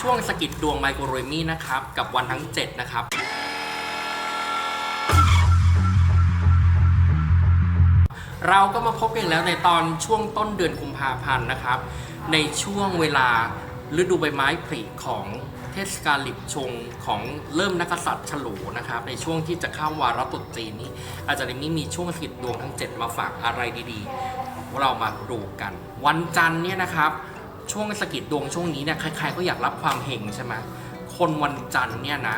ช่วงสกิดดวงไมโครโรมี่นะครับ กับวันทั้ง 7 นะครับ เราก็มาพบกันแล้วในตอนช่วงต้นเดือนกุมภาพันธ์นะครับ ในช่วงเวลาฤดูใบไม้ผลิของเทศกาลหลิบชงของเริ่มนักษัตริย์ฉลูนะครับ ในช่วงที่จะเข้าวาระตรุษจีนนี้ อาจารย์นี้มีช่วงสกิดดวงทั้ง 7 มาฝากอะไรดีๆ เรามาดูกัน วันจันทร์เนี่ยนะครับ ช่วงสกิดดวงช่วงนี้เนี่ยใครๆก็อยากรับความเฮงใช่ไหมคนวันจันทร์เนี่ยนะ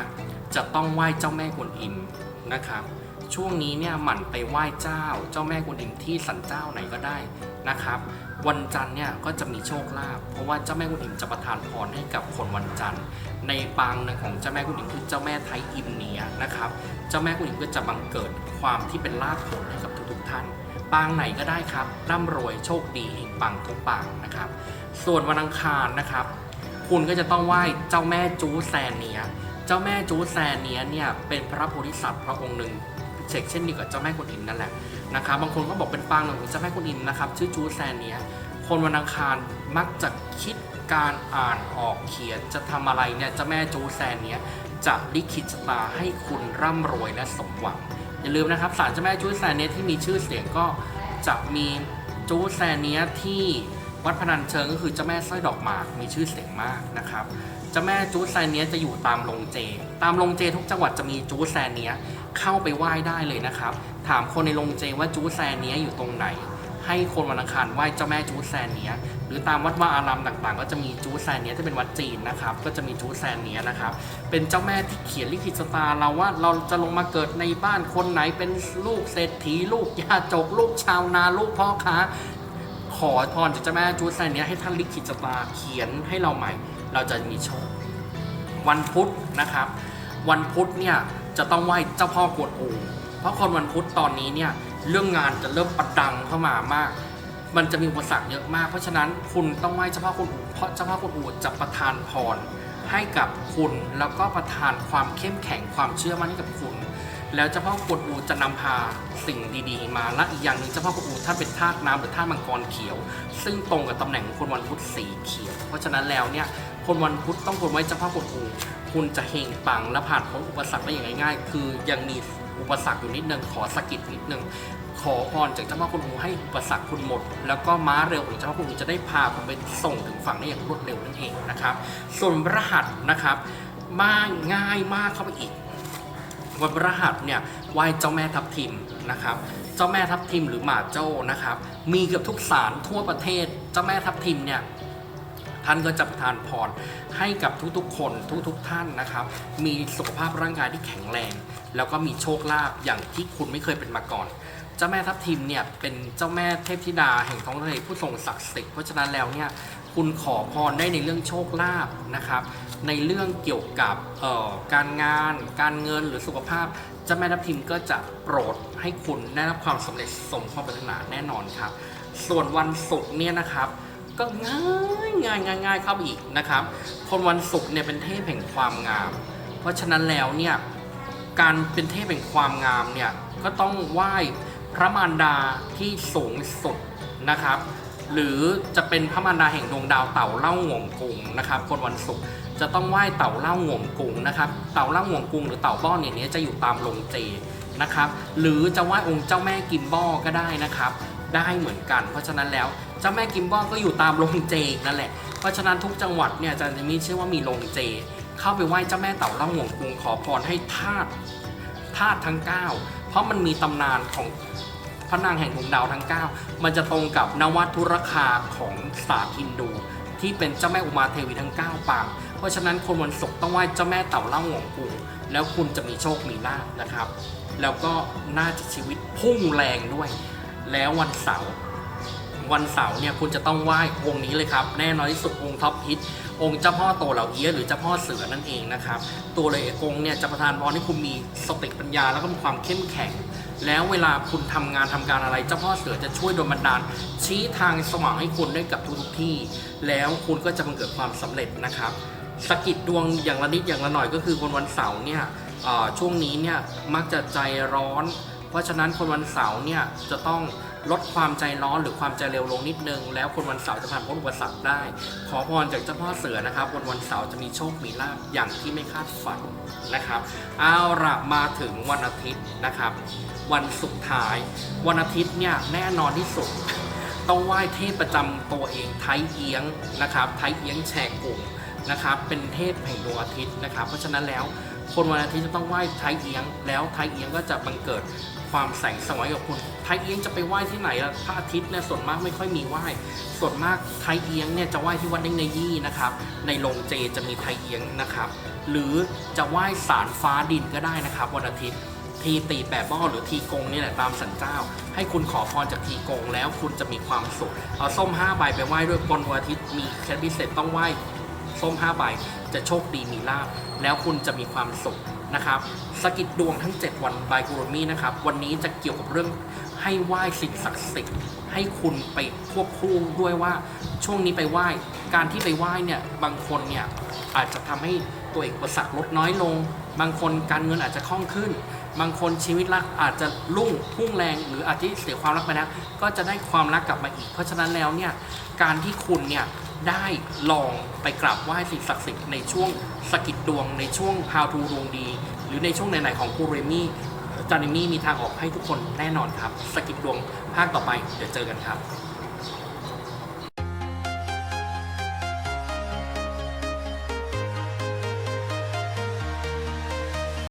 จะต้องไหว้เจ้าแม่กวนอิมนะครับช่วงนี้เนี่ยหมั่นไปไหว้เจ้า เจ้าแม่กวนอิมที่สันเจ้าไหนก็ได้นะครับ วันจันทร์เนี่ยก็จะมีโชคลาภเพราะว่าเจ้าแม่กวนอิมจะประทานพรให้กับคนวันจันทร์ ในปางหนึ่งของเจ้าแม่กวนอิมคือเจ้าแม่ไทยอิมเนียนะครับ เจ้าแม่กวนอิมก็จะบังเกิดความที่เป็นลาภผลให้กับทุกๆท่าน ปางไหนก็ได้ครับร่ำรวยโชคดีเฮงปังทุกปางนะครับ ส่วนวันอังคารนะครับ คุณก็จะต้องไหว้เจ้าแม่จูแซนเนีย เจ้าแม่จูแซนเนียเนี่ยเป็นพระโพธิสัตว์พระองค์หนึ่งเช็คเช่นเดียวกับเจ้าแม่กวนอิมนั่นแหละนะครับบางคนก็บอกเป็นปางของเจ้าแม่กวนอิมนะครับชื่อจูแซนเนียคนวันอังคารมักจะคิดการอ่านออกเขียนจะทำอะไรเนี่ยเจ้าแม่จูแซนเนียจะลิขิตชะตาให้คุณร่ำรวยและสมหวัง อย่าลืมนะครับศาลเจ้าแม่จูแซนเนียที่มีชื่อเสียงก็จะมีจูแซนเนียที่วัดพนันเชิงก็คือเจ้าแม่สร้อยดอกหมากมีชื่อเสียงมากนะครับเจ้าแม่จูแซนเนียจะอยู่ตามโรงเจ ตามโรงเจทุกจังหวัดจะมีจูแซนเนียเข้าไปไหว้ได้เลยนะครับ ถามคนในโรงเจว่าจูแซนเนียอยู่ตรงไหน ให้คนวันอังคารไหว้เจ้าแม่จูแซนเนียหรือตามวัดวาอารามต่างๆ ก็จะมีจูแซนเนียที่เป็นวัดจีนนะครับ ก็จะมีจูแซนเนียนะครับ เป็นเจ้าแม่ที่เขียนลิขิตชะตาเราว่าเราจะลงมาเกิดในบ้านคนไหนเป็นลูกเศรษฐี ลูกยาจก ลูกชาวนาลูกพ่อค้า ขอพรจากเจ้าแม่จูแซนเนียให้ท่านลิขิตชะตาเขียนให้เราใหม่ เราจะมีโชควันพุธนะครับ วันพุธเนี่ยจะต้องไหว้เจ้าพ่อกวนอูเพราะคนวันพุธตอนนี้เนี่ย เรื่องงานจะเริ่มประดังเข้ามามาก มันจะมีอุปสรรคเยอะมาก เพราะฉะนั้นคุณต้องไหว้เจ้าพ่อกวนอูเพราะเจ้าพ่อกวนอูจะประทานพรให้กับคุณแล้วก็ประทานความเข้มแข็งความเชื่อมั่นให้กับคุณ แล้วเจ้าพ่อกวนอูจะนำพาสิ่งดีๆ มาและอีกอย่างหนึ่งเจ้าพ่อกวนอูท่านเป็นธาตุน้ำหรือธาตุมังกรเขียว ซึ่งตรงกับตำแหน่งของคนวันพุธสีเขียว เพราะฉะนั้นแล้วเนี่ยคนวันพุธต้องควรไว้เจ้าพ่อกวนอูคุณจะเฮงปังและผ่านพ้นอุปสรรคได้อย่างง่ายๆ คือยังมี ปสรรคอยู่นิดนึงขอสะกิดนิดนึงขอพรจากเจ้าพ่อกวนอูให้อุปสรรคคุณหมด แล้วก็ม้าเร็วของเจ้าพ่อกวนอูจะได้พาคุณไปส่งถึงฝั่งได้อย่างรวดเร็วนั่นเองนะครับ ส่วนรหัสนะครับมาง่ายมากเข้าไปอีก วันพฤหัสเนี่ยไหว้เจ้าแม่ทับทิมนะครับเจ้าแม่ทับทิมหรือหมาโจ้นะครับ มีเกือบทุกศาลทั่วประเทศ เจ้าแม่ทับทิมเนี่ย ท่านก็จะประทานพรให้กับทุกๆ คนทุกๆ ท่านนะครับ มีสุขภาพร่างกายที่แข็งแรง แล้วก็มีโชคลาภอย่างที่คุณไม่เคยเป็นมาก่อนเจ้าแม่ทับทิมเนี่ยเป็นเจ้าแม่เทพธิดาแห่งท้องทะเลผู้ทรงศักดิ์สิทธิ์เพราะฉะนั้นแล้วเนี่ยคุณขอพรได้ในเรื่องโชคลาภนะครับ ในเรื่องเกี่ยวกับออการงาน การเงินหรือสุขภาพเจ้าแม่ทับทิมก็จะโปรดให้คุณได้รับความสำเร็จสมความปรารถนาแน่นอนครับ ส่วนวันศุกร์เนี่ยนะครับ ก็ง่ายง่ายง่ายง่ายเข้าไปอีกนะครับ คนวันศุกร์เนี่ยเป็นเทพแห่งความงาม เพราะฉะนั้นแล้วเนี่ยการเป็นเทพแห่งความงามเนี่ยก็ต้องไหว้พระมารดาที่สูงสุดนะครับ หรือจะเป็นพระมารดาแห่งดวงดาวเต่าเล่าหงวงกุงนะครับ คนวันศุกร์จะต้องไหว้เต่าเล่าหงวงกุงนะครับ เต่าเล่าหงวงกุงหรือเต่าบ้อนเนี่ยนี้จะอยู่ตามโรงเจนะครับ หรือจะไหว้องค์เจ้าแม่กิมบ้อก็ได้นะครับ ได้เหมือนกัน เพราะฉะนั้นแล้วเจ้าแม่กิมบ้อก็อยู่ตามโรงเจกนั่นแหละ เพราะฉะนั้นทุกจังหวัดเนี่ยจะมีเชื่อว่ามีโรงเจ เข้าไปไหว้เจ้าแม่เต่าล่างหงวงกุงขอพรให้ธาตุธาตุทั้ง 9 เพราะมันมีตำนานของพระนางแห่งดวงดาวทั้ง 9 มันจะตรงกับนวัตุรคาของศาสตร์ฮินดู ที่เป็นเจ้าแม่อุมาเทวีทั้ง 9 ปาง เพราะฉะนั้นคนวันศุกร์ต้องไหว้เจ้าแม่เต่าล่างหงวงกุงแล้วคุณจะมีโชคมีลาภนะครับ แล้วก็น่าจะชีวิตพุ่งแรงด้วย แล้ววันเสาร์วันเสาร์เนี่ยคุณจะต้องไหว้องค์นี้เลยครับ แน่นอนที่สุดองค์ท็อปฮิตองค์เจ้าพ่อโตเหล่าเอี้ยหรือเจ้าพ่อเสือนั่นเองนะครับ ตัวเลยองค์เนี่ยจะประทานพรให้คุณมีสติปัญญาแล้วก็มีความเข้มแข็ง แล้วเวลาคุณทำงานทำการอะไร เจ้าพ่อเสือจะช่วยโดนบันดาล ชี้ทางสว่างให้คุณได้กับทุกๆที่ แล้วคุณก็จะบังเกิดความสำเร็จนะครับสกิดดวงอย่างละนิดอย่างละหน่อยก็คือคนวันเสาร์เนี่ยช่วงนี้เนี่ยมักจะใจร้อน เพราะฉะนั้นคนวันเสาร์เนี่ยจะต้องลดความใจร้อนหรือความใจเร็วลงนิดนึง แล้วคนวันเสาร์จะผ่านพ้นอุปสรรคได้ ขอพรจากเจ้าพ่อเสือนะครับวันวันเสาร์จะมีโชคมีลาภอย่างที่ไม่คาดฝันนะครับเอาละมาถึงวันอาทิตย์นะครับ วันสุดท้าย วันอาทิตย์เนี่ยแน่นอนที่สุด ต้องไหว้เทพประจำตัวเองไทยเอียงนะครับไทยเอียงแฉกกุ่งนะครับเป็นเทพแห่งดวงอาทิตย์นะครับ เพราะฉะนั้นแล้วคนวันอาทิตย์จะต้องไหว้ไทยเอียง แล้วไทยเอียงก็จะบังเกิด ความแสงสว่างกับคุณไทยเอียงจะไปไหว้ที่ไหนล่ะพระอาทิตย์เนี่ยส่วนมากไม่ค่อยมีไหว้ส่วนมากไทยเอียงเนี่ยจะไหว้ที่วัดเด้งในยี่นะครับในโรงเจจะมีไทยเอียงนะครับหรือจะไหว้สารฟ้าดินก็ได้นะครับวันอาทิตย์ทีตีแปะบ้อหรือทีกงนี่แหละตามสันเจ้า ให้คุณขอพรจากทีกงแล้วคุณจะมีความสุขเอาส้ม5ใบไปไหว้ด้วยบนวันอาทิตย์มีเคล็ดพิเศษต้องไหว้ส้ม5ใบจะโชคดีมีลาบแล้วคุณจะมีความสุข นะครับสกิดดวงทั้ง 7 วันบายกุรมีนะครับ วันนี้จะเกี่ยวกับเรื่องให้ไหว้สิ่งศักดิ์สิทธิ์ให้คุณไปควบคู่ด้วยว่าช่วงนี้ไปไหว้การที่ไปไหว้เนี่ยบางคนเนี่ยอาจจะทำให้ตัวเองอุปสรรคลดน้อยลง บางคนการเงินอาจจะคล่องขึ้น บางคนชีวิตรักอาจจะรุ่งพุ่งแรง หรืออาจจะเสียความรักไปแล้วก็จะได้ความรักกลับมาอีก เพราะฉะนั้นแล้วเนี่ยการที่คุณเนี่ย ได้ลองไปกราบไหว้สิ่งศักดิ์สิทธิ์ในช่วงสกิดดวงในช่วง How to ดวงดี หรือในช่วงไหนๆของกูเรมี่จานิมี่มีทางออกให้ทุกคนแน่นอนครับ สกิดดวงภาคต่อไปเดี๋ยวเจอกันครับ